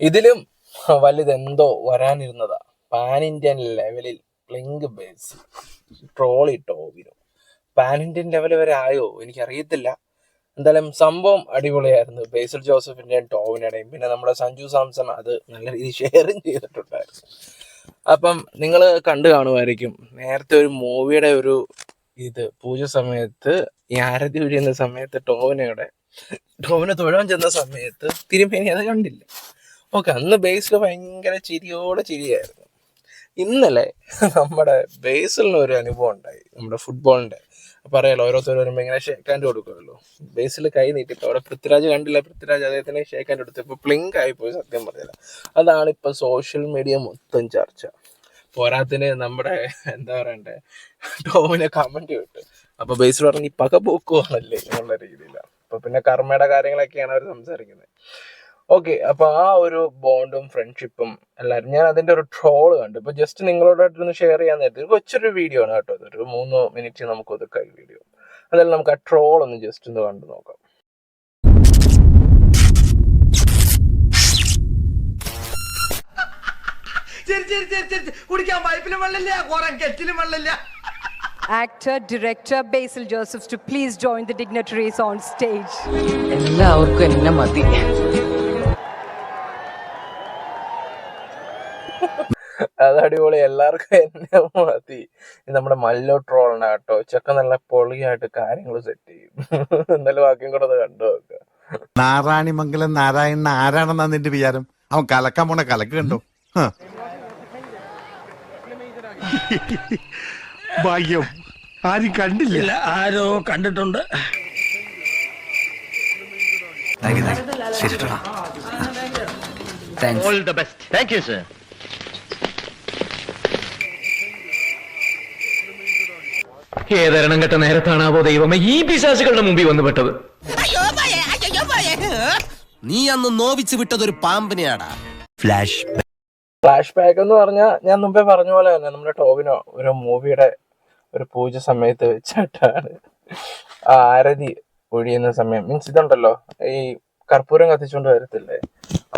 ഇതിലും വലുതെന്തോ വരാനിരുന്നതാ. Pan Indian ലെവലിൽ പ്ലിങ്ക് ബേസ് ട്രോളി ടോവിനോ പാൻ ഇന്ത്യൻ ലെവൽ വരെ ആയോ? എനിക്കറിയത്തില്ല. എന്തായാലും സംഭവം അടിപൊളിയായിരുന്നു. ബേസിൽ ജോസഫിന്റെയും ടോവിനുടെയും. പിന്നെ നമ്മുടെ സഞ്ജു സാംസൺ അത് നല്ല രീതിയിൽ ഷെയറും ചെയ്തിട്ടുണ്ടായിരുന്നു. അപ്പം നിങ്ങൾ കണ്ടു കാണുമായിരിക്കും. നേരത്തെ ഒരു മൂവിയുടെ ഒരു ഇത് പൂജ സമയത്ത് ഈ ആരതി ഒഴിയുന്ന സമയത്ത് ടോവിനയുടെ ടോവിനെ തൊഴാൻ ചെന്ന സമയത്ത് തിരുമേനി അത് കണ്ടില്ല. ഓക്കെ അന്ന് ബേസിൽ ഭയങ്കര ചിരിയോടെ ചിരിയായിരുന്നു. ഇന്നലെ നമ്മുടെ ബേസിലിന് ഒരു അനുഭവം ഉണ്ടായി നമ്മുടെ ഫുട്ബോളിന്റെ അറിയാലോ ഓരോരുത്തർ വരുമ്പോൾ ഇങ്ങനെ ഷേക്ക് ഹാൻഡ് കൊടുക്കുമല്ലോ. ബേസിൽ കൈ നീട്ടിപ്പോ അവിടെ പൃഥ്വിരാജ് കണ്ടില്ല പൃഥ്വിരാജ് അദ്ദേഹത്തിന് ഷേക്ക് ഹാൻഡ് കൊടുത്തു ഇപ്പൊ പ്ലിങ്ക് ആയിപ്പോയി സത്യം പറഞ്ഞില്ല അതാണ് ഇപ്പോൾ സോഷ്യൽ മീഡിയ മൊത്തം ചർച്ച. പോരാത്തിന് നമ്മുടെ എന്താ പറയണ്ടേ ടോമിനെ കമന്റ് വിട്ടു അപ്പൊ ബേസിൽ പറഞ്ഞ ഈ പക പോക്കുവാണല്ലേ എന്നുള്ള രീതിയിലാണ്. അപ്പൊ പിന്നെ കർമ്മയുടെ കാര്യങ്ങളൊക്കെയാണ് അവർ സംസാരിക്കുന്നത്. ഓക്കെ അപ്പൊ ആ ഒരു ബോണ്ടും ഫ്രണ്ട്ഷിപ്പും എല്ലാവരും ഞാൻ അതിന്റെ ഒരു ട്രോൾ കണ്ടു. ഇപ്പൊ ജസ്റ്റ് നിങ്ങളോടായിട്ടൊന്ന് ഷെയർ ചെയ്യാൻ നേരത്തെ ഒരു കൊച്ചൊരു വീഡിയോ ആണ് കേട്ടോ ഒരു മൂന്ന് മിനിറ്റ് നമുക്ക് ഒതുക്കാം ഈ വീഡിയോ അതായത് നമുക്ക് ആ ട്രോൾ ഒന്ന് ജസ്റ്റ് ഒന്ന് കണ്ടു നോക്കാം. കുടിക്കാൻ പൈപ്പിലും വെള്ളമില്ല കുറെ കെറ്റിലും വെള്ളമില്ല. Actor, director Basil Josephs to please join the dignitaries on stage. എല്ലാവർക്കും എന്നെ മതി. അത് അടിപൊളി. എല്ലാവർക്കും എന്നെ മതി. ഇത് നമ്മുടെ മല്ലോ ട്രോളാണ് കേട്ടോ. ചെക്ക നല്ല പൊളിയായിട്ട് കാര്യങ്ങൾ സെറ്റ് ചെയ്യും. എന്തായാലും വാക്യം കൂടെ അത് കണ്ടു നോക്കുക നാരായണിമംഗലം നാരായണൻ ആരാണെന്നാ നിന്റെ വിചാരം? അവൻ കലക്കാൻ പോണ കലക്ക് കണ്ടു? ഭാഗ്യം. ആരും കണ്ടില്ല. ആരോ കണ്ടിട്ടുണ്ട്. Thank the best thank you sir ഏതരണം കെട്ട നേരത്താണാവോ ദൈവമേ? ഈ പിശാചുകളുടെ മുമ്പിൽ വന്നു പെട്ടത്. നീ അന്ന് നോവിച്ച് വിട്ടതൊരു പാമ്പിനെയാടാ. ഫ്ലാഷ് ഫ്ലാഷ് ബാക്ക് എന്ന് പറഞ്ഞാൽ ഞാൻ മുമ്പേ പറഞ്ഞ പോലെ തന്നെ നമ്മുടെ ടോവിനോ ഒരു മൂവിയുടെ ഒരു പൂജ സമയത്ത് വെച്ചിട്ടാണ് ആ ആരതി ഒഴിയുന്ന സമയം. മീൻസ് ഇതുണ്ടല്ലോ ഈ കർപ്പൂരം കത്തിച്ചുകൊണ്ട് വരത്തില്ലേ?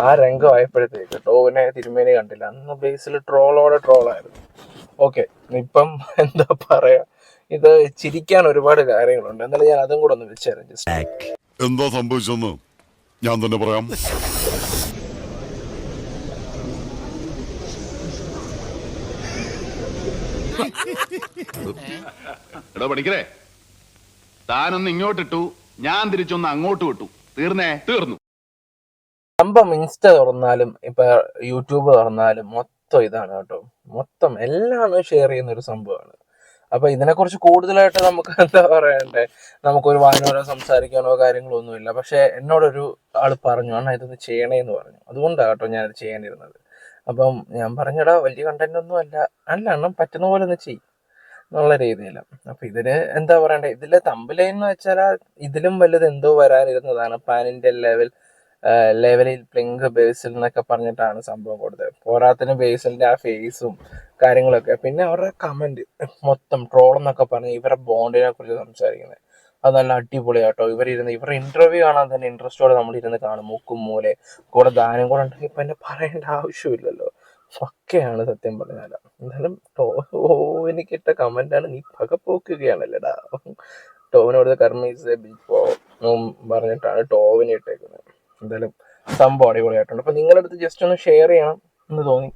ആ രംഗം ആയപ്പോഴത്തേക്ക് ടോവിനെ തിരുമേനി കണ്ടില്ല. അന്ന് ബേസിൽ ട്രോളോടെ ട്രോളായിരുന്നു ഓക്കെ ഇപ്പം എന്താ പറയാ? ഇത് ചിരിക്കാൻ ഒരുപാട് കാര്യങ്ങളുണ്ട്. എന്നാലും ഞാൻ അതും കൂടെ ഒന്ന് വിളിച്ചായിരുന്നു ജസ്റ്റ്. എന്താ സംഭവിച്ചെന്ന് ഞാൻ തന്നെ പറയാം. എടോ പഠിക്കരേ താനൊന്ന് ഇങ്ങോട്ടിട്ടു ഞാൻ തിരിച്ചൊന്ന് അങ്ങോട്ട് വിട്ടു. തീർന്നേ? തീർന്നു. സംഭവം ഇൻസ്റ്റ തുറന്നാലും ഇപ്പൊ യൂട്യൂബ് തുറന്നാലും മൊത്തം ഇതാണ് കേട്ടോ. മൊത്തം എല്ലാം ഷെയർ ചെയ്യുന്ന ഒരു സംഭവമാണ്. അപ്പൊ ഇതിനെക്കുറിച്ച് കൂടുതലായിട്ട് നമുക്ക് എന്താ പറയണ്ടേ? നമുക്കൊരു വായനോരോ സംസാരിക്കാനോ കാര്യങ്ങളോ ഒന്നുമില്ല പക്ഷെ എന്നോടൊരു ആൾ പറഞ്ഞു അണ്ണാ ഇതൊന്ന് ചെയ്യണേന്ന് പറഞ്ഞു. അതുകൊണ്ടാണ് കേട്ടോ ഞാനത് ചെയ്യാനിരുന്നത്. അപ്പം ഞാൻ പറഞ്ഞടാ വലിയ കണ്ടന്റ് ഒന്നും അല്ല. അല്ല എണ്ണം പറ്റുന്ന പോലെ ഒന്ന് ചെയ്യും. എന്നുള്ള രീതിയിലാണ് അപ്പൊ ഇതിന് എന്താ പറയണ്ടേ? ഇതിലെ തമ്പലൈൻ എന്ന് വെച്ചാൽ ഇതിലും വലുത് എന്തോ വരാനിരുന്നതാണ്. ഇന്ത്യൻ ലെവൽ ലെവലിൽ പ്ലിങ്ക് ബേസിൽ എന്നൊക്കെ പറഞ്ഞിട്ടാണ് സംഭവം കൊടുത്തത്. പോരാത്തിന് ബേസിലിന്റെ ആ ഫേസും കാര്യങ്ങളൊക്കെ. പിന്നെ അവരുടെ കമന്റ് മൊത്തം ട്രോൾ എന്നൊക്കെ പറഞ്ഞ് ഇവരുടെ ബോണ്ടിനെ കുറിച്ച് സംസാരിക്കുന്നത്. അത് നല്ല അടിപൊളിയാട്ടോ ഇവരിരുന്ന് ഇവരുടെ ഇന്റർവ്യൂ കാണാൻ തന്നെ ഇൻട്രസ്റ്റോടെ നമ്മൾ ഇരുന്ന് കാണും. മൂക്കും മൂലെ കൂടെ ദാനം കൂടെ ഉണ്ടെങ്കിൽ ഇപ്പം എന്നെ പറയേണ്ട ആവശ്യമില്ലല്ലോ. പക്കയാണ് സത്യം പറഞ്ഞാൽ എന്തായാലും ടോ എനിക്കിട്ട കമന്റാണ് നീ പകപ്പോക്കുകയാണല്ലേടാ. ടോവിനോട് കർമ്മീസ് പോ എന്നും പറഞ്ഞിട്ടാണ് ടോവിനെ ഇട്ടേക്കുന്നത്. എന്തായാലും സംഭവം അടിപൊളിയായിട്ടുണ്ട്. അപ്പൊ നിങ്ങളുടെ അടുത്ത് ജസ്റ്റ് ഒന്ന് ഷെയർ ചെയ്യണം എന്ന് തോന്നി.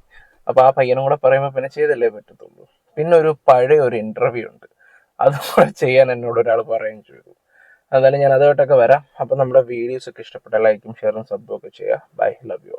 അപ്പൊ ആ പയ്യനും കൂടെ പറയുമ്പോൾ പിന്നെ ചെയ്തല്ലേ പറ്റത്തുള്ളൂ. പിന്നെ ഒരു പഴയ ഒരു ഇന്റർവ്യൂ ഉണ്ട്. അത് കൂടെ ചെയ്യാൻ എന്നോട് ഒരാൾ പറയുകയും ചെയ്തു. എന്തായാലും ഞാൻ അതുമായിട്ടൊക്കെ വരാം. അപ്പൊ നമ്മുടെ വീഡിയോസ് ഒക്കെ ഇഷ്ടപ്പെട്ട ലൈക്കും ഷെയറും സബ്ബും ഒക്കെ ചെയ്യുക. Bye love you